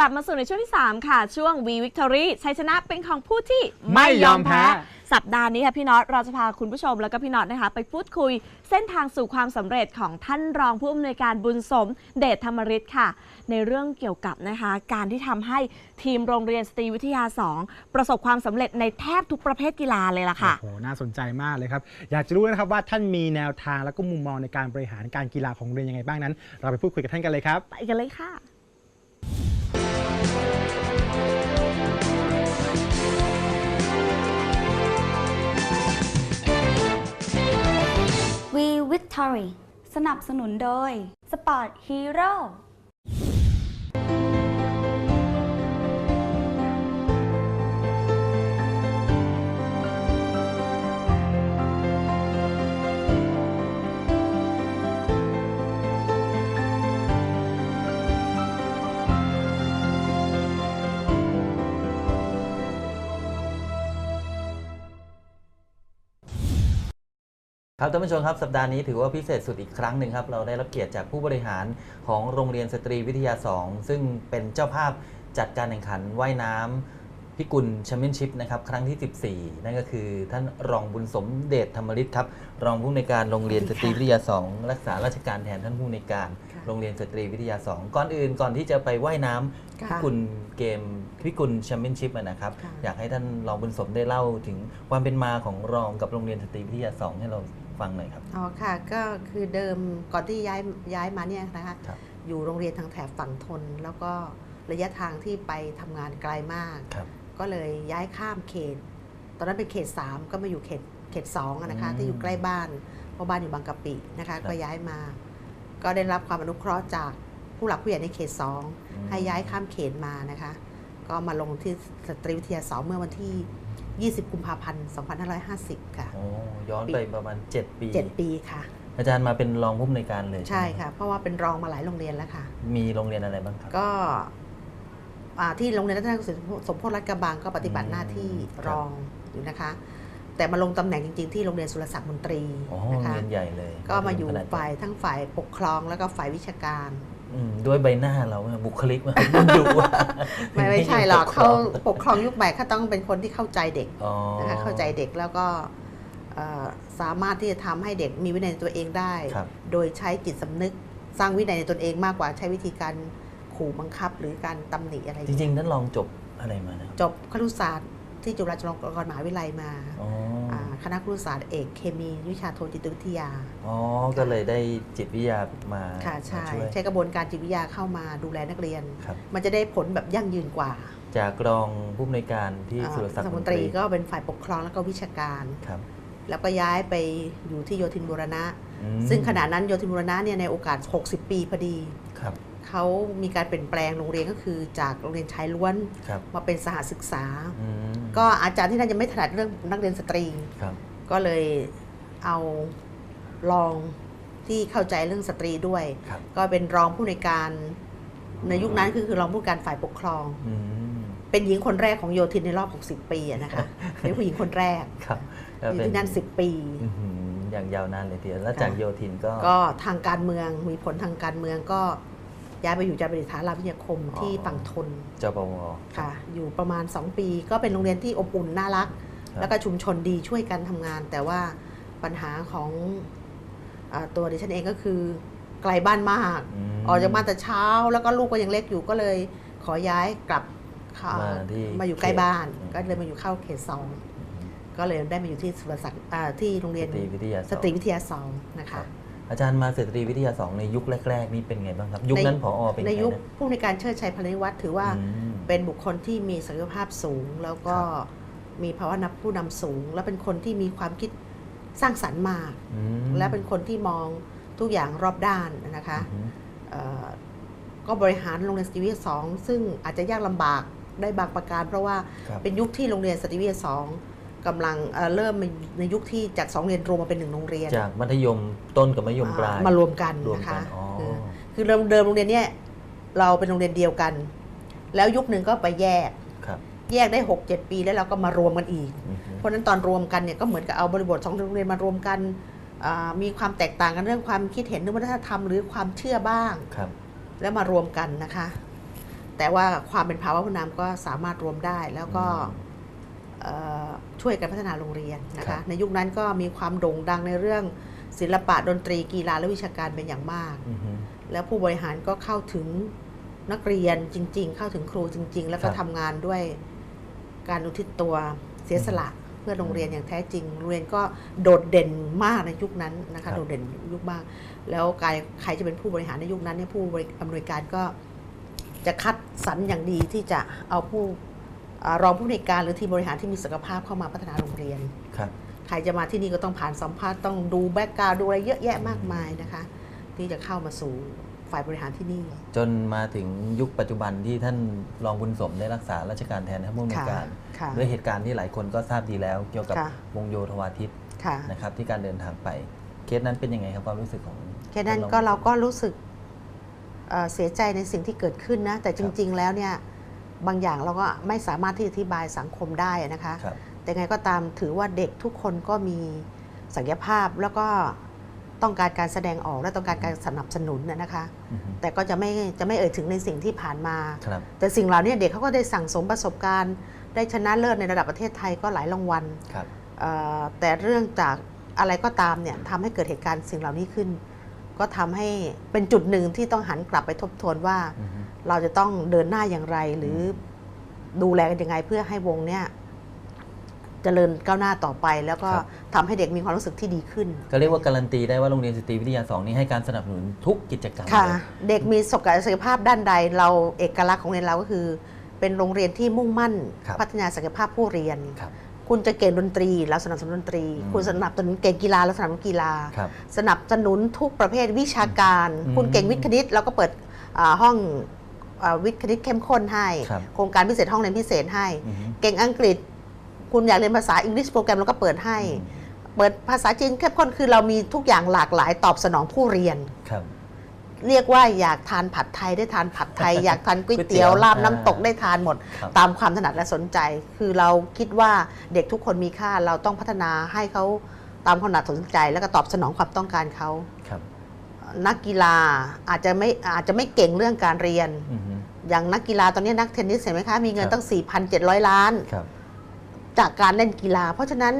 กลับมาสู่ในช่วงที่ 3 ค่ะ ช่วง V Victory ชัยชนะเป็นของผู้ที่ไม่ยอมแพ้ สัปดาห์นี้ค่ะพี่น็อตเราจะพาคุณผู้ชมแล้วก็พี่น็อตนะคะ ไปพูดคุยเส้นทางสู่ความสำเร็จของท่านรองผู้อำนวยการบุญสมเดชธรรมฤทธิ์ค่ะ ในเรื่องเกี่ยวกับนะคะ การที่ทำให้ทีมโรงเรียนสตรีวิทยา 2 ประสบความสำเร็จในแทบทุกประเภทกีฬาเลยล่ะค่ะ โอ้โห น่าสนใจมากเลยครับ อยากจะรู้นะครับว่าท่านมีแนวทางและก็มุมมองในการบริหารการกีฬาของโรงเรียนยังไงบ้างนั้น เราไปพูดคุยกับท่านกันเลยครับ ไปกันเลยค่ะ We Victory สนับสนุนโดย Sport Hero ครับท่านผู้ชมครับสัปดาห์นี้ถือว่าพิเศษสุดอีกครั้งหนึ่งครับเราได้รับเกียรติจากผู้บริหารของโรงเรียนสตรีวิทยา 2 ซึ่งเป็นเจ้าภาพจัดการแข่งขันว่ายน้ำพิกุลแชมเปี้ยนชิพนะครับครั้งที่ 14 นั่นก็คือท่านรองบุญสมเดชธรรมฤทธิ์ครับรองผู้ในวยการโรงเรียนสตรีวิทยา 2 รักษาราชการแทนท่านผู้ในวยการค่ะโรงเรียนสตรีวิทยา 2 ก่อนอื่นก่อนที่จะไปว่ายน้ำค่ะพิกุลเกมพิกุลแชมเปี้ยนชิพอะนะครับค่ะ อยากให้ท่านรองบุญสมได้เล่าถึงความเป็นมาของรองกับโรงเรียนสตรีวิทยา 2 ให้เรา ฟังหน่อยครับ อ๋อค่ะก็คือเดิมก่อนที่ย้ายย้ายมาเนี่ยนะคะครับอยู่โรงเรียนทางแถบฝั่งทน แล้วก็ระยะทางที่ไปทำงานไกลมาก ครับ ก็เลยย้ายข้ามเขต ตอนนั้นเป็นเขต 3 ก็มาอยู่เขตเขต2อะนะคะ อืมที่อยู่ใกล้บ้านเพราะบ้านอยู่บางกะปินะคะ ครับ ก็ย้ายมา ก็ได้รับความอนุเคราะห์จากผู้หลักผู้ใหญ่ในเขตอืม2ให้ย้ายข้ามเขตมานะคะ ก็มาลงที่สตรีวิทยา2เมื่อวันที่ 20 กุมภาพันธ์ 2550 ค่ะ โอ้ย้อนไปประมาณ 7 ปี 7 ปีค่ะ อาจารย์มาเป็นรองผู้อำนวยการเลยใช่ไหมค่ะ เพราะว่าเป็นรองมาหลายโรงเรียนแล้วค่ะ มีโรงเรียนอะไรบ้างครับ ก็อ่าที่โรงเรียนรัตนศึกษาสมโพธิรัฐกระบังก็ปฏิบัติหน้าที่ครับรองอยู่นะคะ แต่มาลงตำแหน่งจริง ๆ ที่โรงเรียนสุรศักดิ์มนตรีโอ้โหนะโรงคะเรียนใหญ่เลย ก็มาอยู่ขนดใหญ่ฝ่ายทั้งฝ่ายปกครองแล้วก็ฝ่ายวิชาการอืม ด้วยใบหน้าเราเนี่ยบุคลิกมันดูว่าไม่ไม่ใช่หรอกปคเขางปกครองยุคใหม่เขาต้องเป็นคนที่เข้าใจเด็กอ๋อนะคะเข้าใจเด็กแล้วก็เอ่อสามารถที่จะทำให้เด็กมีวินัยในตัวเองได้ครับโดยใช้จิตสำนึกสร้างวินัยในตนเองมากกว่าใช้วิธีการขู่บังคับ หรือการตำหนิอะไร จริงๆท่านรองจบอะไรมานะจบครุศาสตร์ที่จุฬาลงกรณ์มหาวิทยาลัยมาอ๋ออา คณะครุศาสตร์เอกเคมีวิชาโทจิตวิทยา อ๋อ ก็เลยได้จิตวิทยามาค่ะใช่มาช่วยใช้กระบวนการจิตวิทยาเข้ามาดูแลนักเรียนครับมันจะได้ผลแบบยั่งยืนกว่า จากรองผู้อำนวยการที่อ่าสุรศักดิ์สมมนนตตรีรีก็เป็นฝ่ายปกครองแล้วก็วิชาการครับแล้วก็ย้ายไปอยู่ที่โยธินบูรณะอืมซึ่งขณะนั้นโยธินบูรณะเนี่ยในโอกาส 60 ปีพอดีครับ เขามีการเปลี่ยนแปลงโรงเรียนก็คือจากโรงเรียนชายล้วนครับมาเป็นสหศึกษาอืมก็อาจารย์ที่นั่นยังไม่ถนัดเรื่องนักเรียนสตรีครับก็เลยเอารองที่เข้าใจเรื่องสตรีด้วยครับก็เป็นรองผู้ในวยการในยุคนั้นคือคือรองผู้การฝ่ายปกครองอืมเป็นหญิงคนแรกของโยธินในรอบ 60 ปีอะนะคะเป็นผู้หญิงคนแรกครับก็อยู่เป็ที่นั่น 10 ปีอื้อหืออย่างยาวนานเลยทีเดียวแล้วค่ะจากโยธินก็ ก็ทางการเมืองมีผลทางการเมืองก็ ย้ายไปอยู่จารย์ประดิษฐารามวิทยาคมที่ฝั่งทนจปวค่ะ อยู่ประมาณ 2 ปี ก็เป็นโรงเรียนที่อบอุ่นน่ารักครับแล้วก็ชุมชนดีช่วยกันทำงาน แต่ว่าปัญหาของอาตัวดิฉันเองก็คือไกลบ้านมากมออกจากบ้านแต่เช้า แล้วก็ลูกก็ยังเล็กอยู่ก็เลยขอย้ายกลับเข้ามาที่มาอยู่ใกล้บ้านเขตก็เลยมาอยู่เข้าเขตสองก็เลยได้มาอยู่ที่สุรศักดิ์อ่าที่โรงเรียนสตรีวิทยาสตรีวิทยาสองนะครัคะบ อาจารย์มาสตรีวิทยาสองในยุคแรก ๆ นี่เป็นไงบ้างครับ ยุคนั้นผอเป็นในไงยุคนะผู้ในวยการเชิดชัยพลนิวัฒน์ถือว่าอืมเป็นบุคคลที่มีศักยภาพสูง แล้วก็ครับมีภาวะนับผู้นำสูง และเป็นคนที่มีความคิดสร้างสรรค์มากอืมและเป็นคนที่มองทุกอย่างรอบด้านนะคะอืมเอ่อก็บริหารโรงเรียนสตรีวิทยาสองซึ่งอาจจะยากลำบากได้บางประการ เพราะว่าครับเป็นยุคที่โรงเรียนสตรีวิทยาสอง กำลังเอ่อเริ่มในยุคที่จากสองโรงเรียนรวมมาเป็นหนึ่งโรงเรียน จากมัธยมต้นกับมัธยมปลายอ่มารวมกันรวมนะกัคะนอ๋อคือคือเดิมเดิมโรงเรียนเนี้ยเราเป็นโรงเรียนเดียวกัน แล้วยุคหนึ่งก็ไปแยกครับแยกได้หกเจ็ดปีแล้วเราก็มารวมกันอีกอืมเพราะฉะนั้นตอนรวมกันเนี่ยก็เหมือนกับเอาบริบทสองโรงเรียนมารวมกันอ่ามีความแตกต่างกันเรื่องความคิดเห็นเรื่องวัฒนธรรมหรือความเชื่อบ้างครับแล้วมารวมกันนะคะ แต่ว่าความเป็นภาวะผู้นำก็สามารถรวมได้แล้วก็อืมเอ่อ ช่วยกันพัฒนาโรงเรียนนะครัคะบในยุคนั้นก็มีความโด่งดังในเรื่องศิลปะดนตรีกีฬาและวิชาการเป็นอย่างมากอือฮึแล้วผู้บริหารก็เข้าถึงนักเรียนจริง ๆ เข้าถึงครูจริง ๆ แล้วก็ครับทำงานด้วยการอุทิศตัวเสียสละเพื่อโรงเรียนอย่างแท้จริงโรงเรียนก็โดดเด่นมากในยุคนั้นนะครัคะบโดดเด่นยุคมาก แล้วการใครจะเป็นผู้บริหารในยุคนั้นเนี่ยผู้บริอำนวยการก็จะคัดสรรอย่างดีที่จะเอาผู้อ่า รองผู้อำนวยการหรือทีมบริหารที่มีศักยภาพเข้ามาพัฒนาโรงเรียนครับใครจะมาที่นี่ก็ต้องผ่านสัมภาษณ์ต้องดูแบ็กกราวดูอะไรเยอะแยะมากมายนะคะ ที่จะเข้ามาสู่ฝ่ายบริหารที่นี่ จนมาถึงยุคปัจจุบันที่ท่านรองบุญสมได้รักษาราชการแทนท่านผู้อำนวยการค่ะด้วยเหตุการณ์ที่หลายคนก็ทราบดีแล้ว เกี่ยวกับค่ะวงโยธวาทิตค่ะนะครับที่การเดินทางไปเคสนั้นเป็นยังไงครับความรู้สึกของแค่นั้นท่ก็องเราก็รู้สึกเอ่อเสียใจในสิ่งที่เกิดขึ้นนะ แต่จริง ๆ แล้วเนี่ย บางอย่างเราก็ไม่สามารถที่จะอธิบายสังคมได้นะคะ ครับ แต่ไงก็ตามถือว่าเด็กทุกคนก็มีศักยภาพแล้วก็ต้องการการแสดงออกและต้องการการสนับสนุนนะนะคะ อือฮึแต่ก็จะไม่จะไม่เอ่ยถึงในสิ่งที่ผ่านมา ครับ แต่สิ่งเหล่านี้เด็กเขาก็ได้สั่งสมประสบการณ์ ได้ชนะเลิศในระดับประเทศไทยก็หลายรางวัลครับ เอ่อแต่เรื่องจากอะไรก็ตามเนี่ยทำให้เกิดเหตุการณ์สิ่งเหล่านี้ขึ้น ก็ทำให้เป็นจุดหนึ่งที่ต้องหันกลับไปทบทวนว่า อือฮึ เราจะต้องเดินหน้าอย่างไร หรือดูแลกันยังไงเพื่อให้วงเนี่ยเจริญก้าวหน้าต่อไป แล้วก็ทำให้เด็กมีความรู้สึกที่ดีขึ้น ก็เรียกว่าการันตีได้ว่าโรงเรียนสตรีวิทยา2นี้ให้การสนับสนุนทุกกิจกรรมค่ะเลยเด็กมีศักยภาพด้านใด เราเอกลักษณ์ของโรงเรียนเราก็คือ เป็นโรงเรียนที่มุ่งมั่นครับพัฒนาศักยภาพผู้เรียนครับคุณจะเก่งดนตรีเราสนับสนุนดนตรีอืมคุณสนับสนุนเก่งกีฬาเราสนับสนุนกีฬาครับสนับสนุนทุกประเภทวิชาการอืมคุณเก่งวิทย์คณิตเราก็เปิดอ่าห้องอ่า วิทย์คณิตเข้มข้นให้ ครับโครงการพิเศษห้องเรียนพิเศษให้ อือฮึ เก่งอังกฤษ คุณอยากเรียนภาษาอังกฤษโปรแกรมเราก็เปิดให้ เปิดภาษาจีนเข้มข้นคือเรามีทุกอย่างหลากหลายตอบสนองผู้เรียน ครับ เรียกว่าอยากทานผัดไทยได้ทานผัดไทย อยากทานก๋วยก๋วยเตี๋เตี๋ยยววลาบอ่าน้ำตกได้ทานหมด ครับ ตามความถนัดและสนใจ คือเราคิดว่าเด็กทุกคนมีค่าเราต้องพัฒนาให้เขาตามความถนัดสนใจ แล้วก็ตอบสนองความต้องการเขา ครับ นักกีฬาอาจจะไม่อาจจะไม่เก่งเรื่องการเรียนอือฮึอย่างนักกีฬาตอนนี้นักเทนนิสเห็นไหมคะ มีเงิคนรับตั้ง 4,700 ล้านครับจากการเล่นกีฬา เพราะฉะนั้น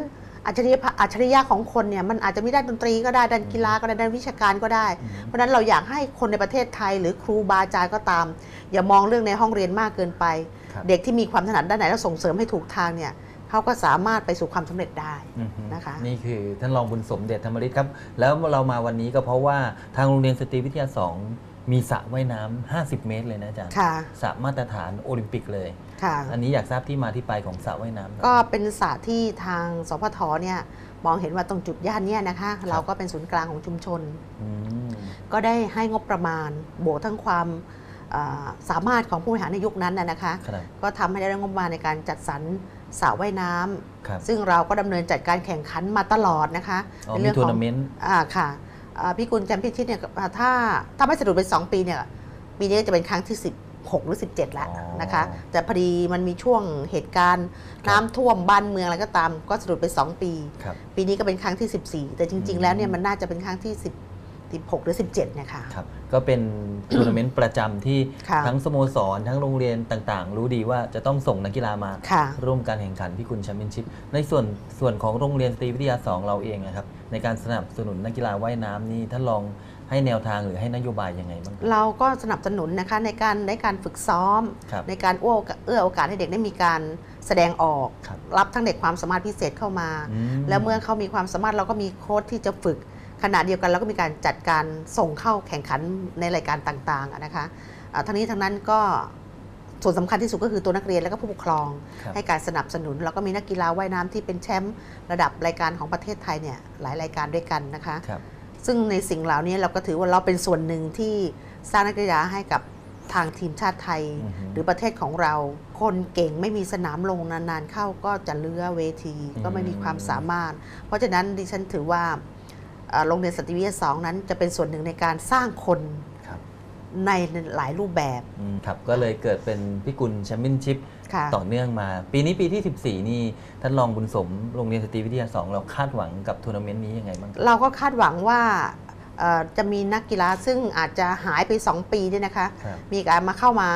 อัจฉริยะอัจฉริยะของคนเนี่ยมันอาจจะมีด้านดนตรีก็ได้ด้านกีฬาก็ได้ด้านวิชาการก็ได้อือฮึเพราะฉะนั้นเราอยากให้คนในประเทศไทย หรือครูบาอาจารย์ก็ตาม อย่ามองเรื่องในห้องเรียนมากเกินไปครับเด็กที่มีความถนัดด้านไหนแล้วส่งเสริมให้ถูกทางเนี่ย เขาก็สามารถไปสู่ความสำเร็จได้อือฮึนะคะนี่คือท่านรองบุญสมเด็จธรรมฤทธิ์ครับ แล้วเรามาวันนี้ก็เพราะว่าทางโรงเรียนสตรีวิทยา2มีสระว่ายน้ำ50 เมตรเลยนะอาจารย์ค่ะสระมาตรฐานโอลิมปิกเลยค่ะอันนี้อยากทราบที่มาที่ไปของสระว่ายน้ำครับก็เป็นศาสตร์ที่ทางสพทเนี่ยมองเห็นว่าตรงจุดย่านเนี่ยนะคะเราก็เป็นศูนย์กลางของชุมชนอืมก็ได้ให้งบประมาณบวกทั้งความอ่าสามารถของผู้บริหารในยุคนั้นนะนะคะครับก็ทำให้ได้งบประมาณในการจัดสรร สระว่ายน้ำครับซึ่งเราก็ดำเนินจัดการแข่งขันมาตลอดนะคะอ๋อในมีเรื่องทัวขร์องนาเมนต์ อ่าค่ะอ่าพี่กุลแชมป์พิชิตเนี่ยอ่าถ้าถ้าไม่สะดุดไป2ปีเนี่ยปีนี้จะเป็นครั้งที่ 16 หรือ 17 แล้วอ๋อนะคะแต่พอดีมันมีช่วงเหตุการณ์น้ำท่วมบ้านเมืองอะไรก็ตาม ก็สะดุดไป 2 ปี ครับ ปีนี้ก็เป็นครั้งที่ 14 แต่จริง อืมๆแล้วเนี่ยมันน่าจะเป็นครั้งที่10 16 หรือ 17เนี่ยค่ะครับก็เป็นทัวร์นาเมนต์ประจำที่ค่ะทั้งสโมสร ทั้งโรงเรียนต่างๆ รู้ดีว่าจะต้องส่งนักกีฬามา ค่ะ ร่วมการแข่งขันพิกุลแชมเปี้ยนชิพในส่วนส่วนของโรงเรียนสตรีวิทยา 2 เราเองนะครับ ในการสนับสนุนนักกีฬาว่ายน้ำนี่ท่านลองให้แนวทางหรือให้นโยบายยังไงบ้างครับ เราก็สนับสนุนนะคะในการในการฝึกซ้อม ครับในการเอื้อโอกาสเอื้อโอกาสให้เด็กได้มีการแสดงออก ครับ รับทั้งเด็กความสามารถพิเศษเข้ามาอืแล้วเมื่อเขามีความสามารถเราก็มีโค้ชที่จะฝึก ขณะเดียวกันเราก็มีการจัดการส่งเข้าแข่งขันในรายการต่างๆอะนะคะอ่าทั้งนี้ทั้งนั้นก็ส่วนสำคัญที่สุดก็คือตัวนักเรียนและก็ผู้ปกครองครับให้การสนับสนุน แล้วก็มีนักกีฬาว่ายน้ำที่เป็นแชมป์ระดับรายการของประเทศไทยเนี่ยหลายรายการด้วยกันนะคะครับซึ่งในสิ่งเหล่านี้เราก็ถือว่าเราเป็นส่วนหนึ่งที่สร้างนักกีฬาให้กับทางทีมชาติไทยอือฮึหรือประเทศของเรา คนเก่งไม่มีสนามลงนานๆ เข้าก็จะเลื้อเวทีอืมก็ไม่มีความสามารถ เพราะฉะนั้นดิฉันถือว่าเอ่อ โรงเรียนสตรีวิทยาสองนั้น จะเป็นส่วนหนึ่งในการสร้างคนครับในหลายรูปแบบอืมครับก็เลยเกิดเป็นพิกุลแชมเปี้ยนชิพค่ะต่อเนื่องมา ปีนี้ปีที่ 14 นี่ท่านรองบุญสมโรงเรียนสตรีวิทยา 2 เราคาดหวังกับทัวร์นาเมนต์นี้ยังไงบ้างครับเราก็คาดหวังว่าเอ่อจะมีนักกีฬาซึ่งอาจจะหายไป 2 ปีเนี่ยนะคะครับมีการมาเข้ามา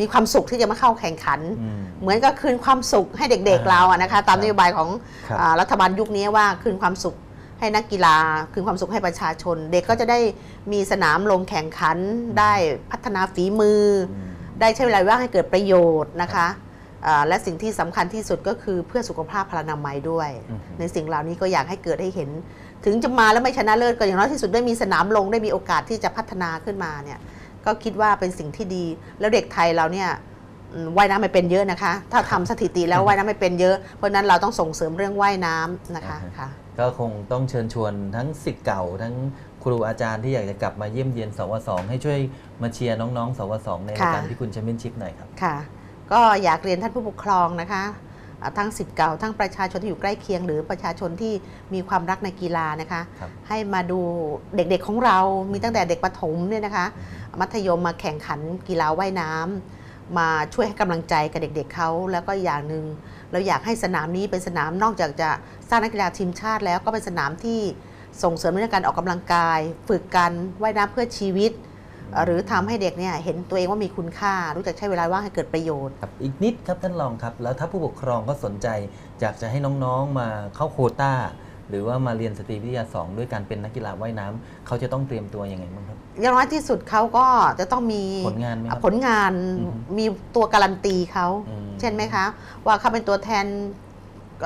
มีความสุขที่จะมาเข้าแข่งขันอืมเหมือนกับคืนความสุขให้เด็กๆเราอะนะคะ ตามครับนโยบายของครับอ่ารัฐบาลยุคนี้ว่าคืนความสุข ให้นักกีฬาคืนความสุขให้ประชาชน เด็กก็จะได้มีสนามลงแข่งขัน ได้พัฒนาฝีมือออืมได้ใช้เวลาว่างให้เกิดประโยชน์นะคะอ่าและสิ่งที่สำคัญที่สุดก็คือเพื่อสุขภาพพลานามัยด้วยอืมในสิ่งเหล่านี้ก็อยากให้เกิดให้เห็น ถึงจะมาแล้วไม่ชนะเลิศก็อย่างน้อยที่สุดได้มีสนามลงได้มีโอกาสที่จะพัฒนาขึ้นมาเนี่ยก็คิดว่าเป็นสิ่งที่ดี แล้วเด็กไทยเราเนี่ยอืมว่ายน้ำไม่เป็นเยอะนะคะ ถ้าทำสถิติแล้วว่ายน้ำไม่เป็นเยอะ เพราะฉะนั้นเราต้องส่งเสริมเรื่องว่ายน้ำนะคะอ่าฮะค่ะ ก็คงต้องเชิญชวนทั้งสิทธิ์เก่าทั้งครูอาจารย์ที่อยากจะกลับมาเยี่ยมเยียนสวสองให้ช่วยมาเชียร์น้องๆ สวสองในรายการค่ะที่คุณแชมเปี้ยนชิพหน่อยครับค่ะ ก็อยากเรียนท่านผู้ปกครองนะคะอ่าทั้งสิทธิ์เก่าทั้งประชาชนที่อยู่ใกล้เคียง หรือประชาชนที่มีความรักในกีฬานะคะครับให้มาดูเด็กๆของเรา มีตั้งแต่เด็กประถมเนี่ยนะคะ มัธยมมาแข่งขันกีฬาว่ายน้ำมาช่วยให้กำลังใจกับเด็กๆเขาแล้วก็อย่างหนึ่ง เราอยากให้สนามนี้เป็นสนามนอกจากจะสร้างนักกีฬาทีมชาติแล้วก็เป็นสนามที่ส่งเสริมเรื่องการออกกำลังกาย ฝึกการว่ายน้ำเพื่อชีวิต หรือทำให้เด็กเนี่ยเห็นตัวเองว่ามีคุณค่า รู้จักใช้เวลาว่างให้เกิดประโยชน์ครับอีกนิดครับท่านรองครับ แล้วถ้าผู้ปกครองก็สนใจอยากจะให้น้องๆมาเข้าโคต้า หรือว่ามาเรียนสตรีวิทยาสองด้วยการเป็นนักกีฬาว่ายน้ำเขาจะต้องเตรียมตัวยังไงบ้างครับอย่างน้อยที่สุดเขาก็จะต้องมีผลงานไหมครับผลงานอือฮึมีตัวการันตีเขาอืมเช่นไหมคะ ว่าเขาเป็นตัวแทน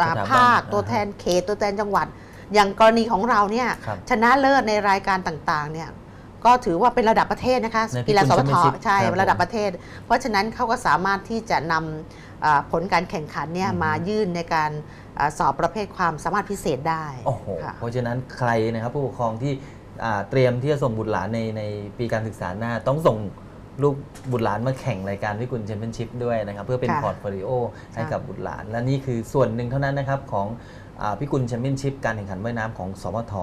อ่าสถาบันภาคอ่าตัวแทนเขตตัวแทนจังหวัด อย่างกรณีของเราเนี่ยครับชนะเลิศในรายการต่างๆเนี่ย ก็ถือว่าเป็นระดับประเทศนะคะในกีฬาสวท Championship ใช่ครับผมระดับประเทศ เพราะฉะนั้นเขาก็สามารถที่จะนำอ่าผลการแข่งขันเนี่ยอือฮึมายื่นในการอ่าสอบประเภทความสามารถพิเศษได้โอ้โห ค่ะ เพราะฉะนั้นใครนะครับผู้ปกครองที่อ่าเตรียมที่จะส่งบุตรหลานในในปีการศึกษาหน้า ต้องส่งลูกบุตรหลานมาแข่งรายการวิกุลแชมเปี้ยนชิพด้วยนะครับ เพื่อเป็นค่ะพอร์ตโฟลิโอให้ค่ะกับบุตรหลาน และนี่คือส่วนหนึ่งเท่านั้นนะครับของอา พิกุลแชมเปี้ยนชิพการแข่งขันว่ายน้ำของสมท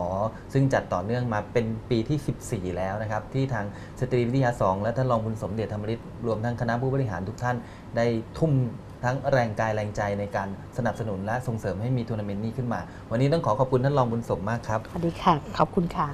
ซึ่งจัดต่อเนื่องมาเป็นปีที่ 14 แล้วนะครับ ที่ทางสตรีวิทยา 2 และท่านรองบุญสมเด็จธรรมฤทธิ์รวมทั้งคณะผู้บริหารทุกท่านได้ทุ่มทั้งแรงกายแรงใจในการสนับสนุนและส่งเสริมให้มีทัวร์นาเมนต์นี้ขึ้นมา วันนี้ต้องขอขอบคุณท่านรองบุญสมมากครับสวัสดีค่ะ ขอบคุณค่ะ